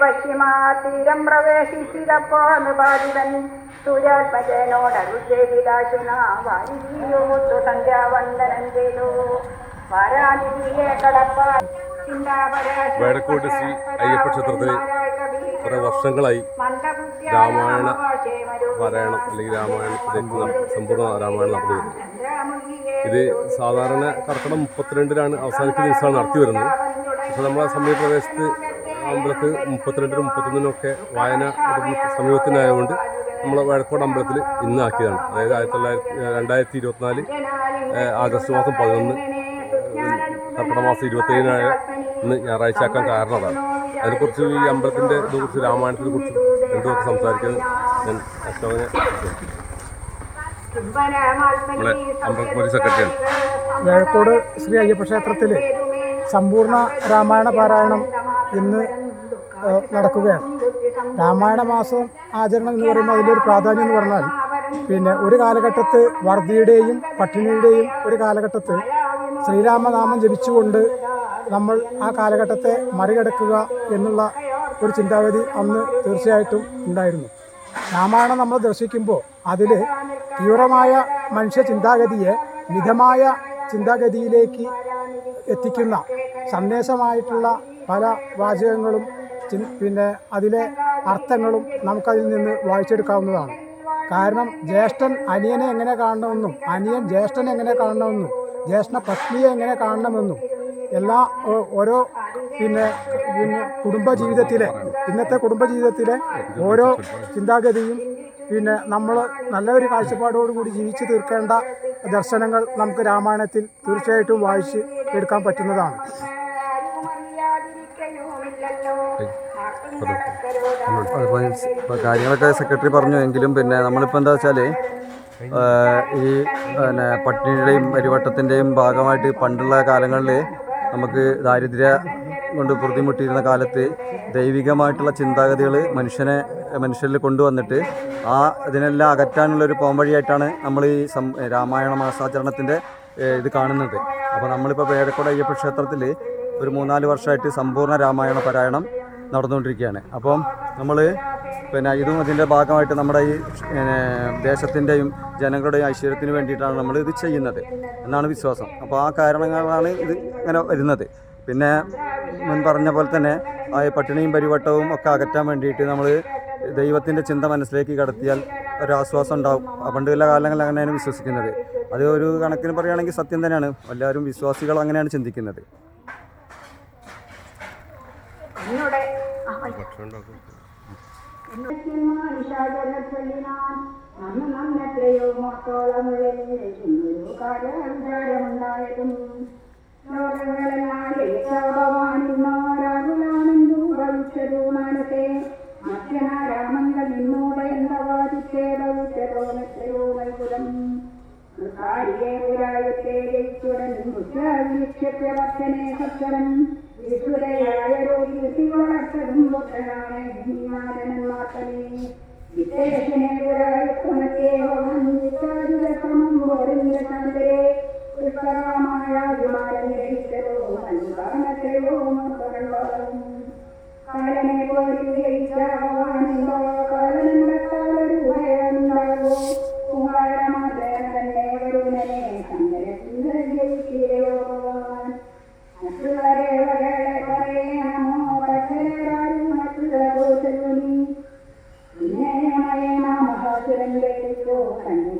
പശ്ചിമാതീരം പ്രവേശിച്ചിതപ്പോ നൃപാതിവൻ സൂര്യാത്മജനോടരുൾ ചെയ്തിതാശുന വാരിയോത്തു സന്ധ്യാവന്ദനം ചെയ്തു. വാരാതിഥിയെ കടപ്പാൻ വയടക്കോട്ട് ശ്രീ അയ്യപ്പ ക്ഷേത്രത്തിൽ കുറെ വർഷങ്ങളായി രാമായണ പാരായണം അല്ലെങ്കിൽ ന- സമ്പൂർണ രാമായണം നടന്നു വരുന്നത് ഇത് സാധാരണ കർക്കടം മുപ്പത്തിരണ്ടിലാണ് അവസാനിക്കുന്ന ദിവസമാണ് നടത്തി വരുന്നത്. പക്ഷെ നമ്മളെ സമീപപ്രദേശത്ത് അമ്പലത്തിൽ മുപ്പത്തിരണ്ടിനും മുപ്പത്തൊന്നിനൊക്കെ വായന സമീപത്തിനായതുകൊണ്ട് നമ്മൾ വഴക്കോട് അമ്പലത്തിൽ ഇന്ന് ആക്കിയതാണ് അതായത് ആയിരത്തി തൊള്ളായിരത്തി രണ്ടായിരത്തി ഇരുപത്തിനാല് ആഗസ്റ്റ് മാസം പതിനൊന്ന് കർക്കിടക മാസം ഇരുപത്തേഴിനായ ഇന്ന് ഞായറാഴ്ച ആക്കാൻ കാരണം അതാണ് അതിനെക്കുറിച്ച് ഈ അമ്പലത്തിന്റെ ഇതേക്കുറിച്ച് രാമായണത്തിനെ കുറിച്ച് എന്തുമൊക്കെ സംസാരിക്കാൻ ഞാൻ അശോകനെ നമ്മളെ അമ്പല കമ്മിറ്റി സെക്രട്ടറിയാണ്. വഴക്കോട് ശ്രീ അയ്യപ്പ ക്ഷേത്രത്തിൽ സമ്പൂർണ രാമായണ പാരായണം ഇന്ന് നടക്കുകയാണ്. രാമായണ മാസം ആചരണം എന്ന് പറയുമ്പോൾ അതിന്റെ ഒരു പ്രാധാന്യം എന്ന് പറഞ്ഞാൽ പിന്നെ ഒരു കാലഘട്ടത്ത് വർദ്ധിയുടെയും പട്ടിണിയുടെയും ഒരു കാലഘട്ടത്ത് ശ്രീരാമനാമം ജപിച്ചുകൊണ്ട് നമ്മൾ ആ കാലഘട്ടത്തെ മറികടക്കുക എന്നുള്ള ഒരു ചിന്താഗതി അന്ന് തീർച്ചയായിട്ടും ഉണ്ടായിരുന്നു. രാമായണം നമ്മൾ ദർശിക്കുമ്പോൾ അതിൽ തീവ്രമായ മനുഷ്യ ചിന്താഗതിയെ മിതമായ ചിന്താഗതിയിലേക്ക് എത്തിക്കുന്ന സന്ദേശമായിട്ടുള്ള പല വാചകങ്ങളും പിന്നെ അതിലെ അർത്ഥങ്ങളും നമുക്കതിൽ നിന്ന് വായിച്ചെടുക്കാവുന്നതാണ്. കാരണം ജ്യേഷ്ഠൻ അനിയനെ എങ്ങനെ കാണണമെന്നും അനിയൻ ജ്യേഷ്ഠനെ എങ്ങനെ കാണണമെന്നും ജ്യേഷ്ഠ പത്നിയെ എങ്ങനെ കാണണമെന്നും എല്ലാ ഓരോ പിന്നെ പിന്നെ കുടുംബജീവിതത്തിലെ ഇന്നത്തെ കുടുംബജീവിതത്തിലെ ഓരോ ചിന്താഗതിയും പിന്നെ നമ്മൾ നല്ലൊരു കാഴ്ചപ്പാടോടുകൂടി ജീവിച്ചു തീർക്കേണ്ട ദർശനങ്ങൾ നമുക്ക് രാമായണത്തിൽ തീർച്ചയായിട്ടും വായിച്ച് എടുക്കാൻ പറ്റുന്നതാണ്. കാര്യങ്ങളൊക്കെ സെക്രട്ടറി പറഞ്ഞു എങ്കിലും പിന്നെ നമ്മളിപ്പോൾ എന്താ വെച്ചാൽ ഈ പിന്നെ പട്ടിണിയുടെയും അരിവട്ടത്തിന്റെയും ഭാഗമായിട്ട് പണ്ടുള്ള കാലങ്ങളിൽ നമുക്ക് ദാരിദ്ര്യ കൊണ്ട് ബുദ്ധിമുട്ടിയിരുന്ന കാലത്ത് ദൈവികമായിട്ടുള്ള ചിന്താഗതികൾ മനുഷ്യനെ മനുഷ്യരിൽ കൊണ്ടുവന്നിട്ട് ആ ഇതിനെല്ലാം അകറ്റാനുള്ള ഒരു പോംവഴിയായിട്ടാണ് നമ്മൾ ഈ സം രാമായണ മാസാചരണത്തിന്റെ ഇത് കാണുന്നത്. അപ്പോൾ നമ്മളിപ്പോൾ പേരക്കോട് അയ്യപ്പ ക്ഷേത്രത്തിൽ ഒരു മൂന്നാൽ വർഷമായിട്ട് സമ്പൂർണ രാമായണ പാരായണം നടന്നുകൊണ്ടിരിക്കുകയാണ്. അപ്പം നമ്മൾ പിന്നെ ഇതും അതിന്റെ ഭാഗമായിട്ട് നമ്മുടെ ഈ ദേശത്തിന്റെയും ജനങ്ങളുടെയും ഐശ്വര്യത്തിന് വേണ്ടിയിട്ടാണ് നമ്മൾ ഇത് ചെയ്യുന്നത് എന്നാണ് വിശ്വാസം. അപ്പോൾ ആ കാരണങ്ങളാണ് ഇത് ഇങ്ങനെ വരുന്നത്. പിന്നെ മുൻ പറഞ്ഞ പോലെ തന്നെ ആ പട്ടിണിയും പരിവട്ടവും ഒക്കെ അകറ്റാൻ വേണ്ടിയിട്ട് നമ്മൾ ദൈവത്തിന്റെ ചിന്ത മനസ്സിലേക്ക് കടത്തിയാൽ ഒരു ആശ്വാസം ഉണ്ടാവും. പണ്ടുള്ള കാലങ്ങളിൽ അങ്ങനെയാണ് വിശ്വസിക്കുന്നത്. അത് ഒരു കണക്കിന് പറയുകയാണെങ്കിൽ സത്യം തന്നെയാണ്. എല്ലാവരും വിശ്വാസികൾ അങ്ങനെയാണ് ചിന്തിക്കുന്നത്. എന്നോടെ അന്ന് നന്നെത്രയോ മോട്ടോളമുള്ളൊരു കാര്യമുണ്ടായതും ലോകങ്ങളെല്ലാം ജയിച്ചവമാനിന്നോരാകുലാണെന്നു ഭവിച്ചതു മനസ്സേ മധ്യനാരാമങ്ങൾ നിന്നോടെ എന്തവാദിച്ചേടവിച്ചതോ എത്രയോ വൈകുലം കാരിയെ പുരായത്തെ ജയിച്ചുടൻ വീക്ഷ്യത്തെ ഭക്തനെ സത്വരം വിസുരയായ രോഗി വളർത്തതും പുത്രനായ ഹിമാരനന്മാർക്കനെ വിശേഷനെ പുരായത്വമത്യേവം വിചാരിതമം പോരിന്റെ ചന്ദ്രേ പുഷ്പരാമായ വിമാനം ഗ്രഹിച്ചതോ മൻകാരണത്തെയോ മക്കളുള്ളതും കാലനെ പോലും ജയിച്ചവാനുണ്ടോ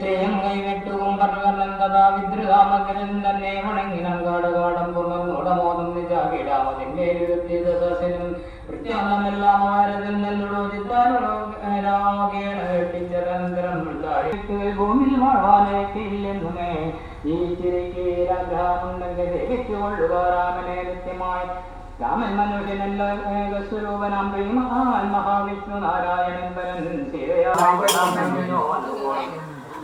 എത്രയും കൈവിട്ടും പറഞ്ഞതാ വിദ്രുതാമകരൻ തന്നെ ചിരിക്ക് രാജാമുണ്ടെങ്കിൽ ദഹിച്ചുകൊള്ളുക രാമനെ നിത്യമായി രാമൻ മനുഷ്യനല്ല ഏകസ്വരൂപനാം മഹാവിഷ്ണു നാരായണൻ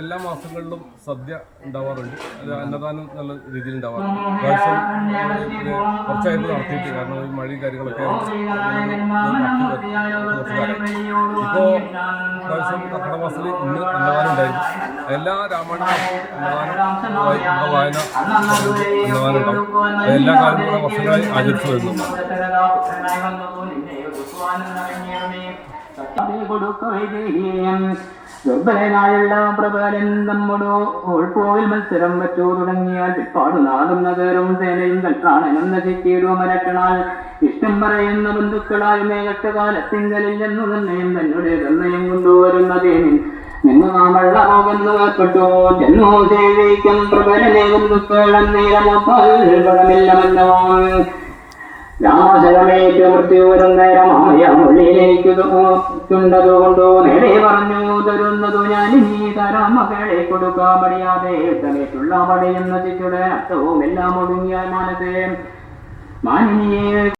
എല്ലാ മാസങ്ങളിലും സദ്യ ഉണ്ടാവാറുണ്ട്. അത് അന്നദാനം നല്ല രീതിയിൽ ഉണ്ടാവാറുണ്ട്. പ്രാവശ്യം കുറച്ചായിട്ട് നടത്തിയിട്ട് കാരണം ഈ മഴയും കാര്യങ്ങളൊക്കെ ഇപ്പോൾ പ്രാവശ്യം കർക്കിടക മാസത്തിൽ ഇന്ന് അന്നദാനം ഉണ്ടായിരുന്നു. എല്ലാ രാമായണ വായന അന്നദാനം ഉണ്ടാവും. എല്ലാ കാര്യങ്ങളും വർഷങ്ങളായി ആചരിച്ചു വരുന്നു. ദുർബലനായുള്ള പ്രബലൻ നമ്മോടോ ഉൾപോവിൽ മത്സരം വെച്ചോ തുടങ്ങിയാൽ പിൽപ്പാടു നാടും നഗരവും സേനയും കൽപ്രാണനും നശിച്ചീടു മരക്കണാൽ ഇഷ്ടം പറയുന്ന ബന്ധുക്കളായ മേഘട്ടകാലത്തിങ്കലിൽ എന്നു തന്നെയും തന്നെ തന്നെയും കൊണ്ടുവരുന്നതേനിൻ നിന്ന് നാമള്ള പോകുന്നു ജന്മോ സേവിക്കും പ്രബലനെ ബന്ധുക്കൾ അന്നേരമൊപ്പമില്ല മന്നവാൻ. രാമശരമേറ്റ മൃത്യുവരും നേരമായ മുള്ളിലേക്ക് ചുണ്ടതുകൊണ്ടു നേരെ പറഞ്ഞു തരുന്നതു ഞാൻ ഇനി തരാം മകളെ കൊടുക്കാൻ മടിയാതെ തലേറ്റുള്ള പടയെന്ന ചിറ്റുടെ അർത്ഥവും എല്ലാം ഒടുങ്ങിയ മനസ്സേ മാനിനിയെ